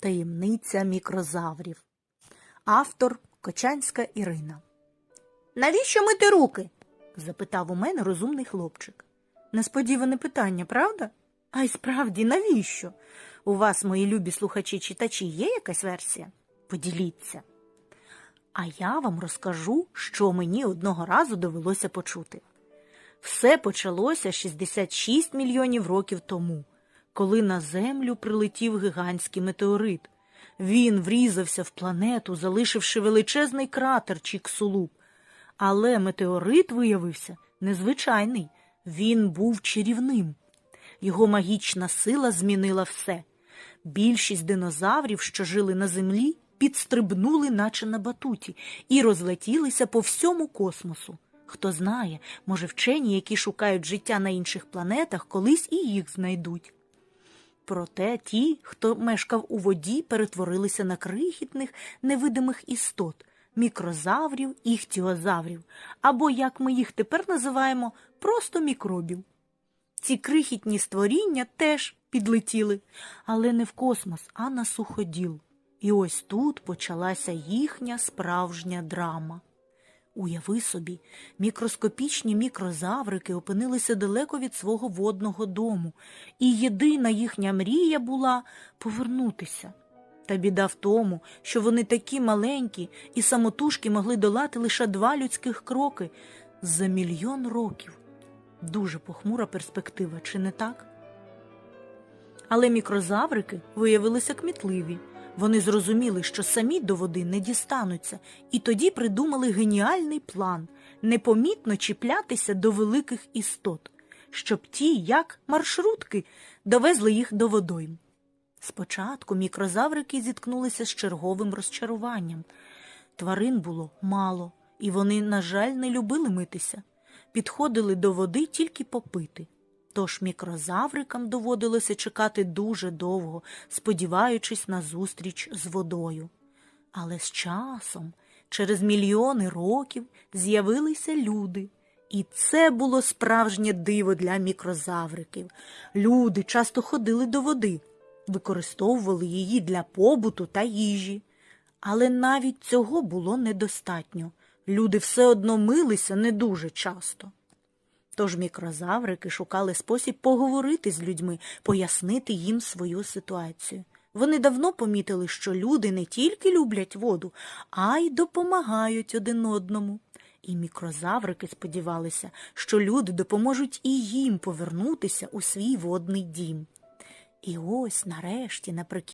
Таємниця мікрозаврів. Автор Кочанська Ірина. Навіщо мити руки? запитав у мене розумний хлопчик. Несподіване питання, правда? А й справді, навіщо? У вас, мої любі слухачі читачі, є якась версія? Поділіться. А я вам розкажу, що мені одного разу довелося почути. Все почалося 66 мільйонів років тому, коли на Землю прилетів гігантський метеорит. Він врізався в планету, залишивши величезний кратер Чіксулуп. Але метеорит виявився незвичайний, він був чарівним. Його магічна сила змінила все. Більшість динозаврів, що жили на землі, підстрибнули, наче на батуті, і розлетілися по всьому космосу. Хто знає, може, вчені, які шукають життя на інших планетах, колись і їх знайдуть. Проте ті, хто мешкав у воді, перетворилися на крихітних невидимих істот мікрозаврів і іхтіозаврів, або, як ми їх тепер називаємо, просто мікробів. Ці крихітні створіння теж підлетіли, але не в космос, а на суходіл. І ось тут почалася їхня справжня драма. Уяви собі, мікроскопічні мікрозаврики опинилися далеко від свого водного дому, і єдина їхня мрія була повернутися. Та біда в тому, що вони такі маленькі і самотужки могли долати лише два людських кроки за мільйон років. Дуже похмура перспектива, чи не так? Але мікрозаврики виявилися кмітливі. Вони зрозуміли, що самі до води не дістануться, і тоді придумали геніальний план непомітно чіплятися до великих істот, щоб ті, як маршрутки, довезли їх до водойм. Спочатку мікрозаврики зіткнулися з черговим розчаруванням. Тварин було мало, і вони, на жаль, не любили митися. Підходили до води тільки попити. Тож мікрозаврикам доводилося чекати дуже довго, сподіваючись на зустріч з водою. Але з часом, через мільйони років, з'явилися люди. І це було справжнє диво для мікрозавриків. Люди часто ходили до води, використовували її для побуту та їжі. Але навіть цього було недостатньо. Люди все одно милися не дуже часто. Тож мікрозаврики шукали спосіб поговорити з людьми, пояснити їм свою ситуацію. Вони давно помітили, що люди не тільки люблять воду, а й допомагають один одному. І мікрозаврики сподівалися, що люди допоможуть і їм повернутися у свій водний дім. І ось нарешті, наприкінці.